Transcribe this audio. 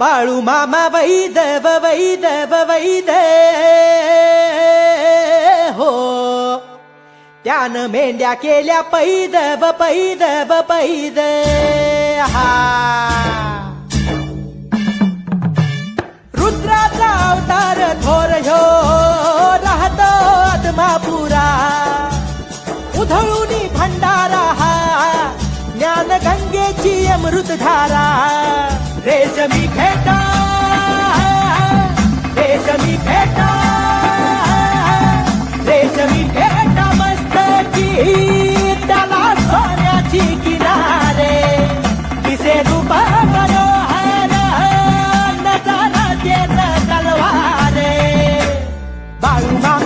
बाळू मामा वैदव वैदव वैद हो त्यानं मेंढ्या केल्या पैदव पैदव पैद हा रुद्राचा अवतार थोर ह्यो राहतो आत्मापुरा उधळूनी भंडारा हा ज्ञान गंगेची अमृतधारा रेशमी रेशमी Balma